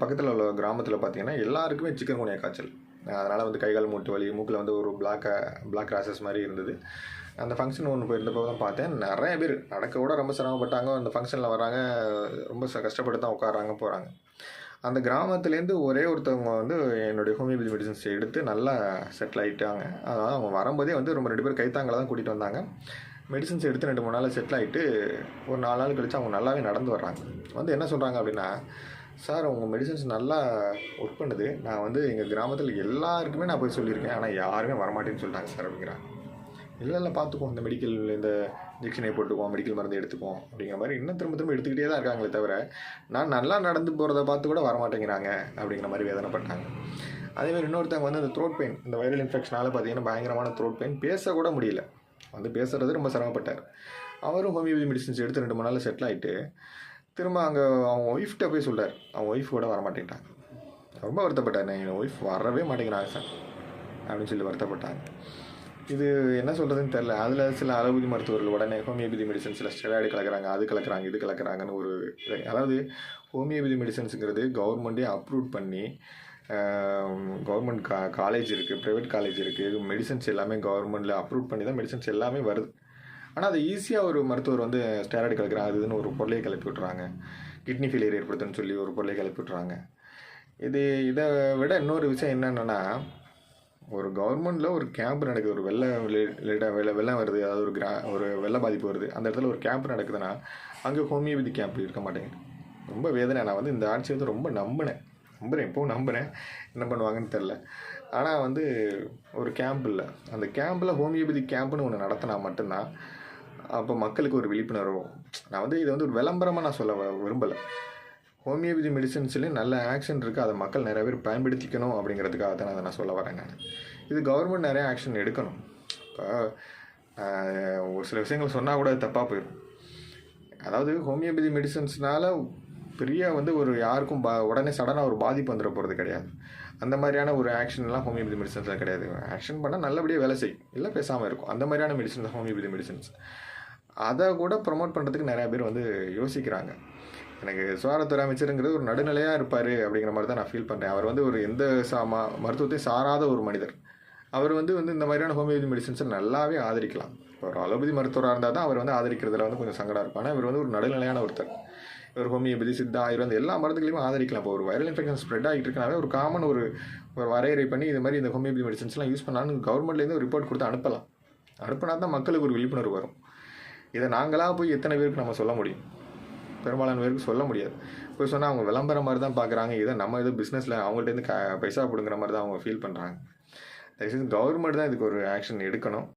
பக்கத்தில் உள்ள கிராமத்தில் பார்த்தீங்கன்னா எல்லாருக்குமே சிக்கன் குனியா காய்ச்சல். அதனால் வந்து கை கால் மூட்டு வலி மூக்கில் வந்து ஒரு பிளாக் பிளாக் ராசஸ் மாதிரி இருந்தது. அந்த ஃபங்க்ஷன் ஒன்று போயிருந்தப்போ தான் பார்த்தேன். நிறைய பேர் நடக்க கூட ரொம்ப சிரமப்பட்டாங்க. அந்த ஃபங்க்ஷனில் வராங்க ரொம்ப ச- கஷ்டப்பட்டு தான் உட்காராங்க போகிறாங்க அந்த கிராமத்துலேருந்து ஒரே ஒருத்தவங்க வந்து என்னுடைய ஹோமியோபதி மெடிசன்ஸ் எடுத்து நல்லா செட்டில் ஆகிட்டாங்க அதாவது அவங்க வரும்போதே வந்து ரொம்ப ரெண்டு பேர் கைத்தாங்களை தான் கூட்டிகிட்டு வந்தாங்க. மெடிசன்ஸ் எடுத்து ரெண்டு மூணு நாள் செட்டில் ஆகிட்டு ஒரு நாலு நாள் கழித்து அவங்க நல்லாவே நடந்து வர்றாங்க. வந்து என்ன சொல்கிறாங்க அப்படின்னா சார் உங்கள் மெடிசன்ஸ் நல்லா ஒர்க் பண்ணுது. நான் வந்து எங்கள் கிராமத்தில் எல்லாருக்குமே நான் போய் சொல்லியிருக்கேன். ஆனால் யாருமே வரமாட்டேன்னு சொல்லிட்டாங்க சார் அப்படிங்கிறாங்க இல்லை இல்லை பார்த்துக்குவோம் இந்த மெடிக்கல் இந்த இன்ஜெக்ஷனை போட்டுக்குவோம் மெடிக்கல் மருந்து எடுத்துக்குவோம் அப்படிங்கிற மாதிரி இன்னும் திரும்ப திரும்ப எடுத்துக்கிட்டே தான் இருக்காங்களே தவிர நான் நல்லா நடந்து போகிறத பார்த்து கூட வரமாட்டேங்கிறாங்க அப்படிங்கிற மாதிரி வேதனைப்பட்டாங்க. அதேமாதிரி இன்னொருத்தவங்க வந்து அந்த த்ரோட் பெயின் இந்த வைரல் இன்ஃபெக்ஷனால் பார்த்தீங்கன்னா பயங்கரமான த்ரோட் பெயின் பேசக்கூட முடியல. வந்து பேசுகிறது ரொம்ப சிரமப்பட்டார். அவரும் ஹோமியோபதி மெடிசின்ஸ் எடுத்து ரெண்டு மூணு நாள் செட்டில் ஆகிட்டு திரும்ப அங்கே அவங்க ஒய்ஃப்கிட்ட போய் சொல்கிறார் அவங்க ஒய்ஃப் கூட வரமாட்டேங்கிட்டாங்க ரொம்ப வருத்தப்பட்டார். நான் என் ஒய்ஃப் வரவே மாட்டேங்கிறாங்க சார் அப்படின்னு சொல்லி வருத்தப்பட்டாங்க. இது என்ன சொல்கிறதுன்னு தெரில அதில் சில அலோபதி மருத்துவர்கள் உடனே ஹோமியோபதி மெடிசன்ஸில் ஸ்டெராய்டு கலக்குறாங்க அது கலக்குறாங்க இது கலக்குறாங்கன்னு ஒரு அதாவது ஹோமியோபதி மெடிசன்ஸுங்கிறது கவர்மெண்ட்டே அப்ரூவ் பண்ணி கவர்மெண்ட் கா காலேஜ் இருக்குது ப்ரைவேட் காலேஜ் இருக்குது மெடிசன்ஸ் எல்லாமே கவர்மெண்ட்டில் அப்ரூவ் பண்ணி தான் மெடிசன்ஸ் எல்லாமே வருது. ஆனால் அது ஈஸியாக ஒரு மருத்துவர் வந்து ஸ்டெராய்டு கலக்குறாங்க அது இதுன்னு ஒரு பொருளையை கிளப்பி விட்றாங்க கிட்னி ஃபெயிலியர் ஏற்படுத்துன்னு சொல்லி ஒரு பொருளை கிளப்பி விட்றாங்க இது இதை விட இன்னொரு விஷயம் என்னென்னா ஒரு கவர்மெண்ட்டில் ஒரு கேம்ப் நடக்குது. ஒரு வெள்ள வெள்ள வெள்ளம் வருது. அதாவது ஒரு கிரா ஒரு வெள்ள பாதிப்பு வருது. அந்த இடத்துல ஒரு கேம்ப் நடக்குதுன்னா அங்கே ஹோமியோபதி கேம்ப் இருக்க மாட்டேங்குது. ரொம்ப வேதனை. நான் வந்து இந்த ஆட்சி வந்து ரொம்ப நம்பினேன். நம்புகிறேன் இப்போவும் நம்புகிறேன் என்ன பண்ணுவாங்கன்னு தெரில ஆனால் வந்து ஒரு கேம்ப் இல்லை. அந்த கேம்பில் ஹோமியோபதி கேம்ப்னு ஒன்று நடத்தினா மட்டும்தான் அப்போ மக்களுக்கு ஒரு விழிப்புணர்வு. நான் வந்து இதை வந்து ஒரு விளம்பரமாக நான் சொல்ல வ- விரும்பலை. ஹோமியோபதி மெடிசன்ஸ்லேயும் நல்ல ஆக்ஷன் இருக்குது அதை மக்கள் நிறைய பேர் பயன்படுத்திக்கணும் அப்படிங்கிறதுக்காக தான் அதை நான் சொல்ல வரேன் நான். இது கவர்மெண்ட் நிறைய ஆக்ஷன் எடுக்கணும். இப்போ ஒரு சில விஷயங்கள் சொன்னால் கூட அது தப்பாக போயிடும் அதாவது ஹோமியோபதி மெடிசன்ஸ்னால் பெரிய வந்து ஒரு யாருக்கும் பா உடனே சடனாக ஒரு பாதிப்பு வந்துட போகிறது கிடையாது. அந்த மாதிரியான ஒரு ஆக்ஷன்லாம் ஹோமியோபதி மெடிசன்ஸில் கிடையாது. ஆக்ஷன் பண்ணால் நல்லபடியாக வேலை செய்யும் இல்லை பேசாமல் இருக்கும். அந்த மாதிரியான மெடிசன்ஸ் ஹோமியோபதி மெடிசன்ஸ். அதை கூட ப்ரொமோட் பண்ணுறதுக்கு நிறைய பேர் வந்து யோசிக்கிறாங்க. எனக்கு சுகாதாரத்துறை அமைச்சருங்கிறது ஒரு நடுநிலையாக இருப்பார் அப்படிங்கிற மாதிரி தான் நான் ஃபீல் பண்ணுறேன் அவர் வந்து ஒரு எந்த சா மருத்துவத்தையும் சாராத ஒரு மனிதர். அவர் வந்து வந்து இந்த மாதிரியான ஹோமியோபதி மெடிசன்ஸை நல்லாவே ஆதரிக்கலாம். ஒரு அலோபதி மருத்துவராக இருந்தால் தான் அவர் வந்து ஆதரிக்கிறதுல வந்து கொஞ்சம் சங்கடம் இருக்கும் ஆனால் இவர் வந்து ஒரு நடுநிலையான ஒருத்தர். இவர் ஹோமியோபதி சித்தா வந்து எல்லா மருந்துகளையும் ஆதரிக்கலாம். இப்போ ஒரு வைரல் இன்ஃபெக்ஷன் ஸ்ப்ரெட் ஆகிட்டு இருக்கனாவே ஒரு காமன் ஒரு ஒரு வரையறை பண்ணி இது மாதிரி இந்த ஹோமியோபதி மெடிசன்ஸ்லாம் யூஸ் பண்ணாலும் கவர்மெண்ட்லேருந்து ஒரு ரிப்போர்ட் கொடுத்து அனுப்பலாம். அனுப்பினா தான் மக்களுக்கு ஒரு விழிப்புணர்வு வரும். இதை நாங்களாக போய் எத்தனை பேருக்கு நம்ம சொல்ல முடியும்? பெரும்பாலான பேருக்கு சொல்ல முடியாது. போய் சொன்னால் அவங்க விளம்பரம் மாதிரி தான் பார்க்குறாங்க இதை நம்ம எதுவும் பிஸ்னஸில் அவங்கள்ட்ட இருந்து க பைசா பிடுங்குற மாதிரி தான் அவங்க ஃபீல் பண்ணுறாங்க தயவுசெய்து கவர்மெண்ட் தான் இதுக்கு ஒரு ஆக்ஷன் எடுக்கணும்.